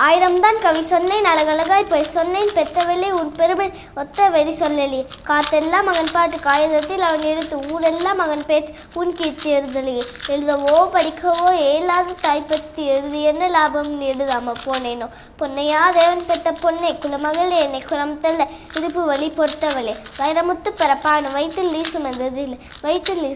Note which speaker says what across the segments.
Speaker 1: ஆயிரம்தான் கவி சொன்னேன் அழகழகாய் போய் சொன்னேன் பெற்றவளே உன் பெருமை ஒத்த வெடி சொல்லலியே காத்தெல்லாம் மகன் பாட்டு காகிதத்தில் அவன் எழுத்து ஊரெல்லாம் மகன் பேச்சு உன் கீர்த்தி எழுதலையே எழுதவோ படிக்கவோ இயலாத தாய்ப்பத்தி எழுதி என்ன லாபம் எழுதாம போனேனோ? பொன்னையா தேவன் பெற்ற பொன்னே குலமகளே என்னை குரம் தள்ள இடுப்பு வழி பொறுத்தவளே. வைரமுத்து பிறப்பான வயிற்றில் நீ சுமந்ததில்லை வயிற்றில் நீ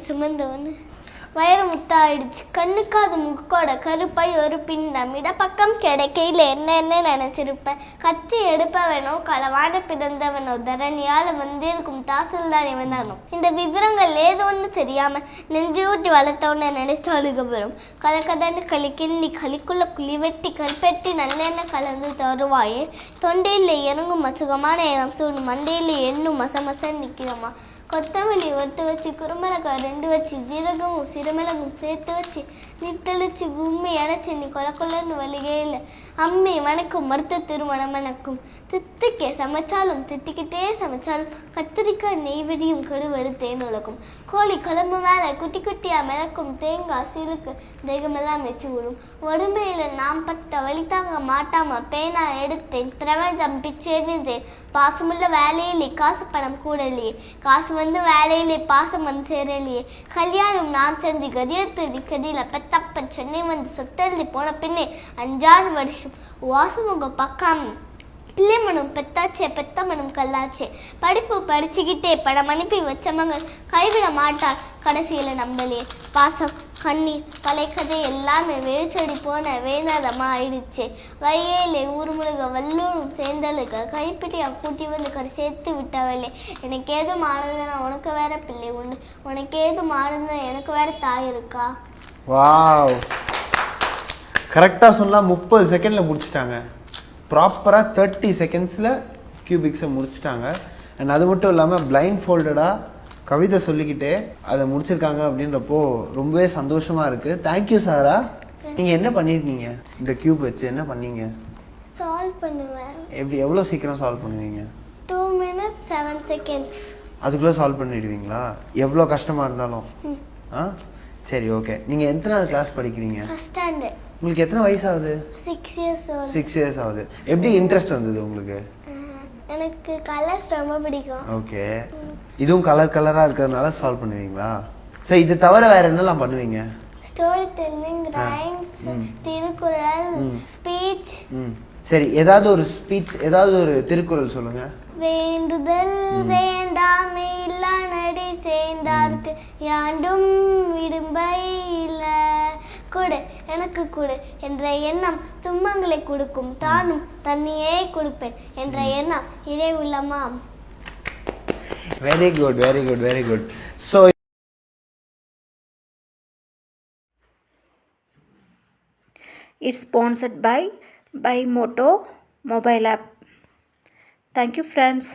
Speaker 1: வயிறு முத்தாயிடுச்சு கண்ணுக்கு அது முக்கோட கருப்பை ஒரு பின்னம் இடப்பக்கம் கிடைக்கையில் என்னென்ன நினச்சிருப்பேன்? நினைச்சிருப்ப கத்தி எடுப்பவனோ களவான பிறந்தவனோ தரணியால வந்திருக்கும் தாசில்தார் இவன்தானோ இந்த விவரங்கள் ஏதோ ஒன்று தெரியாம நெஞ்சு ஊட்டி வளர்த்தவன நினைச்சு அழுக வரும் கதை கதன்னு களி கிண்டி களிக்குள்ள குழி வெட்டி கல்பெட்டி நல்லெண்ணெய் கலந்து தருவாயே? தொண்டையில் இறங்கும் அசுகமான இனம் சூடு மண்டையில் எண்ணும் மச மசன்னு நிற்கிறோமா? கொத்தமல்லி ஒத்து வச்சு குருமிளகாய் ரெண்டு வச்சு ஜீரகமும் சிறுமிளகும் சேர்த்து வச்சு நீ தெளிச்சு கும்மி அரைச்சி நீ கொல கொலன்னு வலிகே இல்லை. அம்மி வணக்கம் மருத்துவ திருமணம் வணக்கும் தித்திக்கே சமைச்சாலும் திட்டிக்கிட்டே சமைச்சாலும் கத்திரிக்காய் நெய் வெடியும் கடுவடு தேன் உலகும் கோழி குழம்பு மேலே குட்டி குட்டியாக மிதக்கும் தேங்காய் சிறுக்கு தேகமெல்லாம் வச்சு விடும். ஒருமையில நாம் பட்ட வழி தாங்க மாட்டாம? பேனா எடுத்தேன் பிரபஞ்சம் பிச்சேர்ந்தேன் பாசமுள்ள வேலையிலே காசு பணம் கூடலையே. காசு வந்து வேலையிலே பாசம் வந்து சேரலையே. கல்யாணம் நான் செஞ்சு கதியத்து பெத்த பெத்தப்பன் சென்னை வந்து சொத்தெழுதி போன பின்னே அஞ்சாறு வருஷம். வாசமுக பக்கம். பிள்ளை மனம் பெத்தாச்சே பெத்த மனம் கல்லாச்சே. படிப்பு படிச்சுக்கிட்டே படம் அனுப்பி வச்ச மகன் கைவிட மாட்டாள் கடைசியில் நம்மளே. பாசம் கண்ணீர் பழைய கதை எல்லாமே வெளிச்சடி போன வேதாதமா ஆயிடுச்சு. வைகையிலே ஊர் முழுக வல்லூரும் சேர்ந்தலுக்கு கைப்பிட்டியா கூட்டி வந்து கரை சேர்த்து விட்டவளே. எனக்கு ஏதும் ஆனதுன்னா உனக்கு வேற பிள்ளை உண்டு. உனக்கு ஏதும் ஆனதுன்னா எனக்கு வேற தாய் இருக்கா?
Speaker 2: வாவ். கரெக்டாக சொன்னால் முப்பது செகண்டில் முடிச்சிட்டாங்க. ப்ராப்பராக தேர்ட்டி செகண்ட்ஸில் கியூபிக்ஸை முடிச்சிட்டாங்க. அண்ட் அது மட்டும் இல்லாமல் பிளைண்ட் ஃபோல்டடாக கவிதை சொல்லிக்கிட்டே அதை முடிச்சிருக்காங்க அப்படின்றப்போ ரொம்பவே சந்தோஷமாக இருக்குது தேங்க்யூ சாரா நீங்கள் என்ன பண்ணியிருக்கீங்க இந்த கியூப் வச்சு என்ன பண்ணீங்க?
Speaker 1: சால்வ் பண்ணுவேன்.
Speaker 2: எப்படி எவ்வளோ சீக்கிரம் சால்வ் பண்ணுவீங்க?
Speaker 1: டூ மினிட்ஸ் செவன் செகண்ட்ஸ்
Speaker 2: அதுக்குள்ளே சால்வ் பண்ணிடுவீங்களா? எவ்வளோ கஷ்டமாக இருந்தாலும். ஆ? சரி ஓகே நீங்கள் எத்தனாவது கிளாஸ் படிக்கிறீங்க?
Speaker 1: ஸ்டாண்டர்ட்
Speaker 2: உங்களுக்கு எத்தனை வயசாகுது?
Speaker 1: Six years old
Speaker 2: six years ஆகுது. எப்படி இன்ட்ரெஸ்ட் வந்தது உங்களுக்கு?
Speaker 1: எனக்கு கலர்ஸ் ரொம்ப பிடிக்கும்.
Speaker 2: ஓகே இதுவும் கலர் கலராக இருக்கிறதுனால சால்வ் பண்ணுவீங்களா? சரி இது தவிர வேற என்னலாம் பண்ணுவீங்க?
Speaker 1: Story telling rhymes Thirukkural speech
Speaker 2: சரி ஏதாவது ஒரு ஸ்பீச் ஏதாவது ஒரு திருக்குறள் சொல்லுங்க.
Speaker 1: வேண்டுதல் வேண்டாமே இல்லா சேர்ந்தார்க்கு. யாண்டும் விடும்பை இல்ல கொடு எனக்கு கொடு என்ற எண்ணம் துன்பங்களை கொடுக்கும். தானும் தண்ணியே கொடுப்பேன் என்ற எண்ணம் இறை உள்ளமாம்.
Speaker 2: Very good very good very good so
Speaker 3: It's sponsored by Bimoto mobile app. Thank you friends.